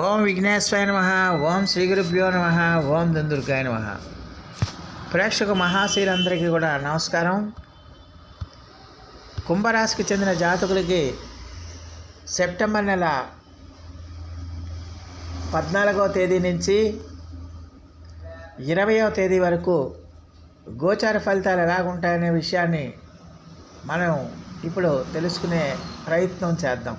ఓం విఘ్నేశ్వరాయ నమ ఓం శ్రీగురుభ్యో నమ ఓం దుందుర్గాయ నమ. ప్రేక్షక మహాశీలందరికీ కూడా నమస్కారం. కుంభరాశికి చెందిన జాతకులకి సెప్టెంబర్ నెల పద్నాలుగవ తేదీ నుంచి ఇరవయవ తేదీ వరకు గోచార ఫలితాలు ఎలాగుంటాయనే విషయాన్ని మనం ఇప్పుడు తెలుసుకునే ప్రయత్నం చేద్దాం.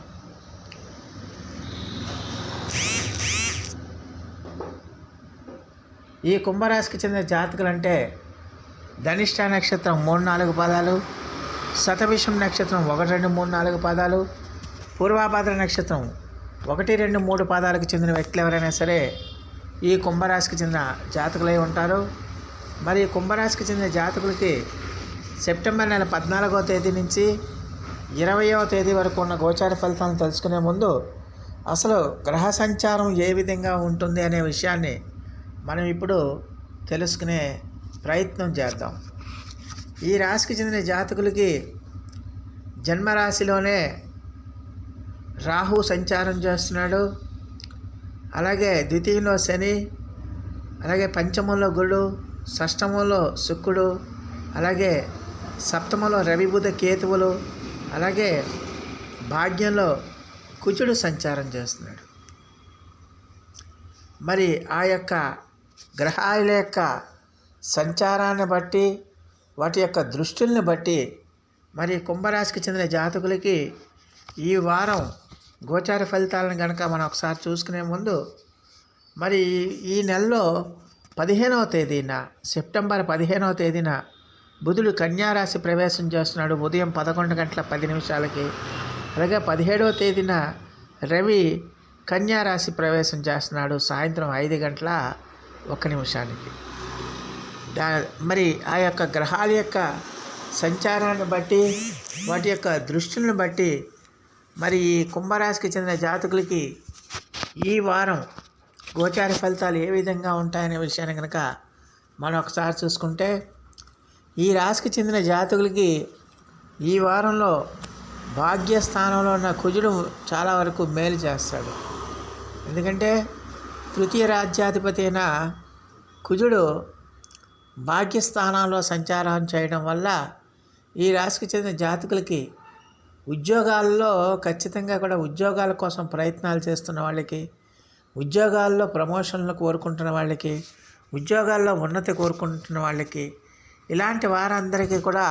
ఈ కుంభరాశికి చెందిన జాతకులు అంటే ధనిష్ట నక్షత్రం మూడు నాలుగు పదాలు శతభిషం నక్షత్రం ఒకటి రెండు మూడు నాలుగు పదాలు పూర్వాభాద్ర నక్షత్రం ఒకటి రెండు మూడు పాదాలకు చెందిన వ్యక్తులు ఎవరైనా సరే ఈ కుంభరాశికి చెందిన జాతకులై ఉంటారు. మరి ఈ కుంభరాశికి చెందిన జాతకులకి సెప్టెంబర్ నెల పద్నాలుగో తేదీ నుంచి ఇరవయో తేదీ వరకు ఉన్న గోచార ఫలితాలను తెలుసుకునే ముందు అసలు గ్రహ సంచారం ఏ విధంగా ఉంటుంది అనే విషయాన్ని మనం ఇప్పుడు తెలుసుకునే ప్రయత్నం చేద్దాం. ఈ రాశికి చెందిన జాతకులకి జన్మరాశిలోనే రాహు సంచారం చేస్తున్నాడు. అలాగే ద్వితీయంలో శని అలాగే పంచమంలో గురుడు షష్టమంలో శుక్రుడు అలాగే సప్తమంలో రవిబుధ కేతువులు అలాగే భాగ్యంలో కుజుడు సంచారం చేస్తున్నాడు. మరి ఆ యొక్క గ్రహాల యొక్క సంచారాన్ని బట్టి వాటి యొక్క దృష్టిల్ని బట్టి మరి కుంభరాశికి చెందిన జాతకులకి ఈ వారం గోచార ఫలితాలను కనుక మనం ఒకసారి చూసుకునే ముందు మరి ఈ నెలలో పదిహేనవ తేదీన సెప్టెంబర్ పదిహేనవ తేదీన బుధుడు కన్యారాశి ప్రవేశం చేస్తున్నాడు. ఉదయం పదకొండు గంటల పది నిమిషాలకి అలాగే పదిహేడవ తేదీన రవి కన్యారాశి ప్రవేశం చేస్తున్నాడు. సాయంత్రం ఐదు గంటల ఒక నిమిషానికి. దా మరి ఆ యొక్క గ్రహాల యొక్క సంచారాన్ని బట్టి వాటి యొక్క దృష్టిని బట్టి మరి ఈ కుంభరాశికి చెందిన జాతకులకి ఈ వారం గోచార ఫలితాలు ఏ విధంగా ఉంటాయనే విషయాన్ని కనుక మనం ఒకసారి చూసుకుంటే ఈ రాశికి చెందిన జాతకులకి ఈ వారంలో భాగ్యస్థానంలో ఉన్న కుజుడు చాలా వరకు మేలు చేస్తాడు. ఎందుకంటే తృతీయ రాజ్యాధిపతి అయిన కుజుడు భాగ్యస్థానంలో సంచారం చేయడం వల్ల ఈ రాశికి చెందిన జాతకులకి ఉద్యోగాల్లో ఖచ్చితంగా కూడా ఉద్యోగాల కోసం ప్రయత్నాలు చేస్తున్న వాళ్ళకి ఉద్యోగాల్లో ప్రమోషన్లు కోరుకుంటున్న వాళ్ళకి ఉద్యోగాల్లో ఉన్నతి కోరుకుంటున్న వాళ్ళకి ఇలాంటి వారందరికీ కూడా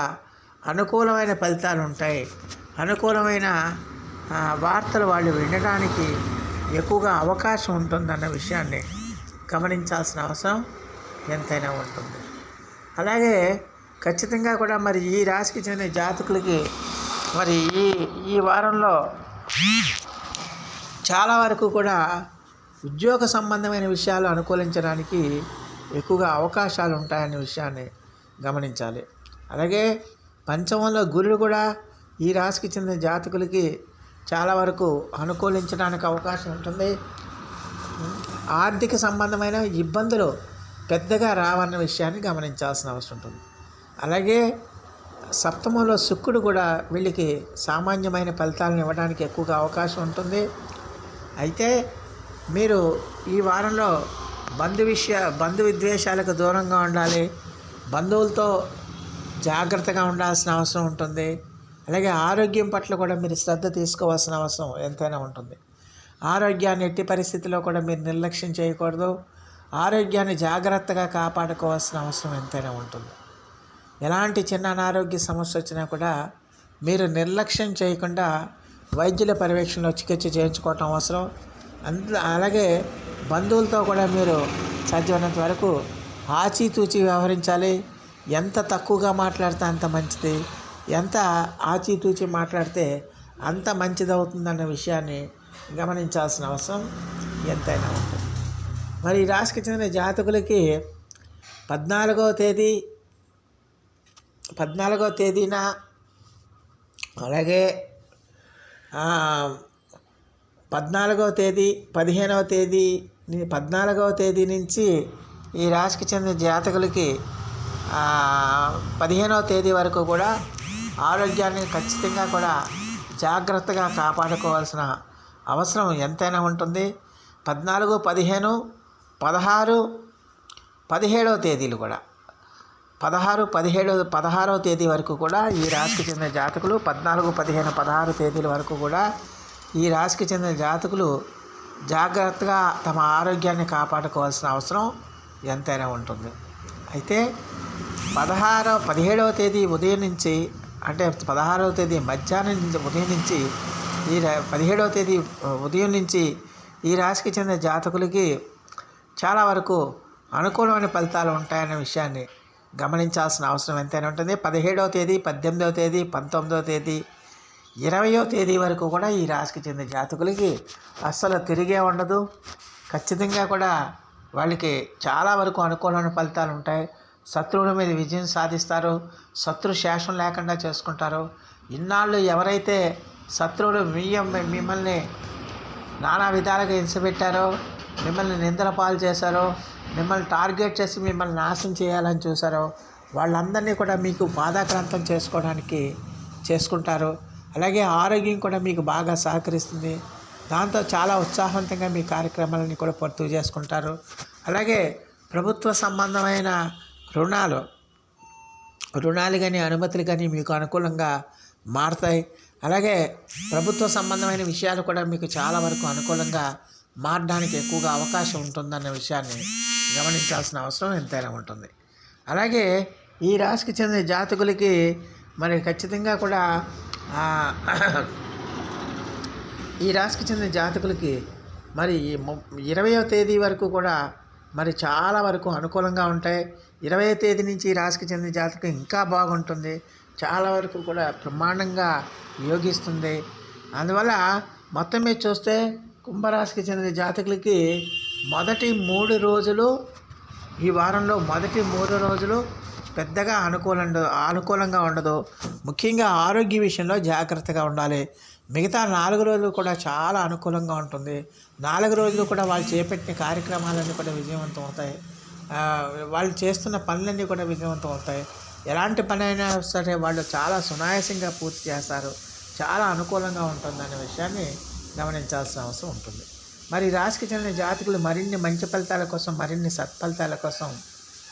అనుకూలమైన ఫలితాలు ఉంటాయి. అనుకూలమైన వార్తలు వాళ్ళు వినడానికి ఎక్కువగా అవకాశం ఉంటుందన్న విషయాన్ని గమనించాల్సిన అవసరం ఎంతైనా ఉంటుంది. అలాగే ఖచ్చితంగా కూడా మరి ఈ రాశికి చెందిన జాతకులకి మరి ఈ ఈ వారంలో చాలా వరకు కూడా ఉద్యోగ సంబంధమైన విషయాలు అనుకూలించడానికి ఎక్కువగా అవకాశాలు ఉంటాయనే విషయాన్ని గమనించాలి. అలాగే పంచమంలో గురుడు కూడా ఈ రాశికి చెందిన జాతకులకి చాలా వరకు అనుకూలించడానికి అవకాశం ఉంటుంది. ఆర్థిక సంబంధమైన ఇబ్బందులు పెద్దగా రావన్న విషయాన్ని గమనించాల్సిన అవసరం ఉంటుంది. అలాగే సప్తమంలో శుక్రుడు కూడా వీళ్ళకి సామాన్యమైన ఫలితాలను ఇవ్వడానికి ఎక్కువగా అవకాశం ఉంటుంది. అయితే మీరు ఈ వారంలో బంధు విషయ బంధు విద్వేషాలకు దూరంగా ఉండాలి. బంధువులతో జాగ్రత్తగా ఉండాల్సిన అవసరం ఉంటుంది. అలాగే ఆరోగ్యం పట్ల కూడా మీరు శ్రద్ధ తీసుకోవాల్సిన అవసరం ఎంతైనా ఉంటుంది. ఆరోగ్యాన్ని ఎట్టి పరిస్థితిలో కూడా మీరు నిర్లక్ష్యం చేయకూడదు. ఆరోగ్యాన్ని జాగ్రత్తగా కాపాడుకోవాల్సిన అవసరం ఎంతైనా ఉంటుంది. ఎలాంటి చిన్న అనారోగ్య సమస్య వచ్చినా కూడా మీరు నిర్లక్ష్యం చేయకుండా వైద్యుల పర్యవేక్షణలో చికిత్స చేయించుకోవటం అవసరం. అంత అలాగే బంధువులతో కూడా మీరు సాధ్యమైనంత వరకు ఆచితూచి వ్యవహరించాలి. ఎంత తక్కువగా మాట్లాడితే అంత మంచిది. ఎంత ఆచితూచి మాట్లాడితే అంత మంచిదవుతుందన్న విషయాన్ని గమనించాల్సిన అవసరం ఎంతైనా ఉంటుంది. మరి ఈ రాశికి చెందిన జాతకులకి పద్నాలుగవ తేదీ పద్నాలుగవ తేదీన అలాగే పద్నాలుగవ తేదీ పదిహేనవ తేదీ పద్నాలుగవ తేదీ నుంచి ఈ రాశికి చెందిన జాతకులకి పదిహేనవ తేదీ వరకు కూడా ఆరోగ్యాన్ని ఖచ్చితంగా కూడా జాగ్రత్తగా కాపాడుకోవాల్సిన అవసరం ఎంతైనా ఉంటుంది. పద్నాలుగు పదిహేను పదహారు పదిహేడవ తేదీలు కూడా. పదహారు పదిహేడు పదహారవ తేదీ వరకు కూడా ఈ రాశికి చెందిన జాతకులు పద్నాలుగు పదిహేను పదహారు తేదీల వరకు కూడా ఈ రాశికి చెందిన జాతకులు జాగ్రత్తగా తమ ఆరోగ్యాన్ని కాపాడుకోవాల్సిన అవసరం ఎంతైనా ఉంటుంది. అయితే పదహారవ పదిహేడవ తేదీ ఉదయం నుంచి అంటే పదహారవ తేదీ మధ్యాహ్నం నుంచి ఉదయం నుంచి ఈ రా- పదిహేడవ తేదీ ఉదయం నుంచి ఈ రాశికి చెందిన జాతకులకి చాలా వరకు అనుకూలమైన ఫలితాలు ఉంటాయనే విషయాన్ని గమనించాల్సిన అవసరం ఎంతైనా ఉంటుంది. పదిహేడవ తేదీ పద్దెనిమిదవ తేదీ పంతొమ్మిదవ తేదీ ఇరవయో తేదీ వరకు కూడా ఈ రాశికి చెందిన జాతకులకి అస్సలు తిరిగే ఉండదు. ఖచ్చితంగా కూడా వాళ్ళకి చాలా వరకు అనుకూలమైన ఫలితాలు ఉంటాయి. శత్రువుల మీద విజయం సాధిస్తారు శత్రు శేషం లేకుండా చేసుకుంటారు. ఇన్నాళ్ళు ఎవరైతే శత్రువులు మీయం మిమ్మల్ని నానా విధాలుగా హింసపెట్టారో మిమ్మల్ని నిందల పాలు చేశారో మిమ్మల్ని టార్గెట్ చేసి మిమ్మల్ని నాశనం చేయాలని చూశారో వాళ్ళందరినీ కూడా మీకు బాధాక్రాంతం చేసుకోవడానికి చేసుకుంటారు. అలాగే ఆరోగ్యం కూడా మీకు బాగా సహకరిస్తుంది. దాంతో చాలా ఉత్సాహవంతంగా మీ కార్యక్రమాలని కూడా పూర్తి చేసుకుంటారు. అలాగే ప్రభుత్వ సంబంధమైన రుణాలు రుణాలు కానీ అనుమతులు కానీ మీకు అనుకూలంగా మారతాయి. అలాగే ప్రభుత్వ సంబంధమైన విషయాలు కూడా మీకు చాలా వరకు అనుకూలంగా మారడానికి ఎక్కువగా అవకాశం ఉంటుందన్న విషయాన్ని గమనించాల్సిన అవసరం ఎంతైనా ఉంటుంది. అలాగే ఈ రాశికి చెందిన జాతకులకి మరి ఖచ్చితంగా కూడా ఈ రాశికి చెందిన జాతకులకి మరి ఈ ఇరవయో తేదీ వరకు కూడా మరి చాలా వరకు అనుకూలంగా ఉంటాయి. ఇరవై తేదీ నుంచి రాశికి చెందిన జాతకం ఇంకా బాగుంటుంది. చాలా వరకు కూడా బ్రహ్మాండంగా యోగిస్తుంది. అందువల్ల మొత్తం మీద చూస్తే కుంభరాశికి చెందిన జాతకులకి మొదటి మూడు రోజులు ఈ వారంలో మొదటి మూడు రోజులు పెద్దగా అనుకూలం అనుకూలంగా ఉండదు. ముఖ్యంగా ఆరోగ్య విషయంలో జాగ్రత్తగా ఉండాలి. మిగతా నాలుగు రోజులు కూడా చాలా అనుకూలంగా ఉంటుంది. నాలుగు రోజులు కూడా వాళ్ళు చేపట్టిన కార్యక్రమాలన్నీ కూడా విజయవంతం అవుతాయి. వాళ్ళు చేస్తున్న పనులన్నీ కూడా విజయవంతం అవుతాయి. ఎలాంటి పని అయినా సరే వాళ్ళు చాలా సునాయాసంగా పూర్తి చేస్తారు. చాలా అనుకూలంగా ఉంటుందనే విషయాన్ని గమనించాల్సిన అవసరం ఉంటుంది. మరి రాశికి చెందిన జాతకులు మరిన్ని మంచి ఫలితాల కోసం మరిన్ని సత్ఫలితాల కోసం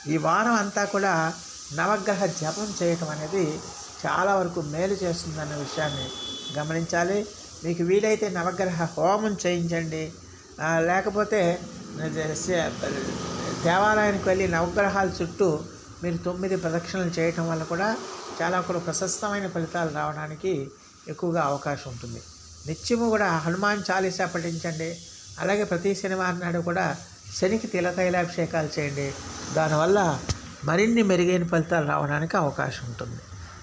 ఈ వారం అంతా కూడా నవగ్రహ జపం చేయటం అనేది చాలా వరకు మేలు చేస్తుందన్న విషయాన్ని గమనించాలి. మీకు వీలైతే నవగ్రహ హోమం చేయించండి. లేకపోతే దేవాలయానికి వెళ్ళి నవగ్రహాల చుట్టూ మీరు తొమ్మిది ప్రదక్షిణలు చేయటం వల్ల కూడా చాలా కూడా ప్రశస్తమైన ఫలితాలు రావడానికి ఎక్కువగా అవకాశం ఉంటుంది. నిత్యము కూడా హనుమాన్ చాలీసా పఠించండి. అలాగే ప్రతి శనివారం నాడు కూడా శనికి తిలతైలాభిషేకాలు చేయండి. దానివల్ల మరిన్ని మెరుగైన ఫలితాలు రావడానికి అవకాశం ఉంటుంది.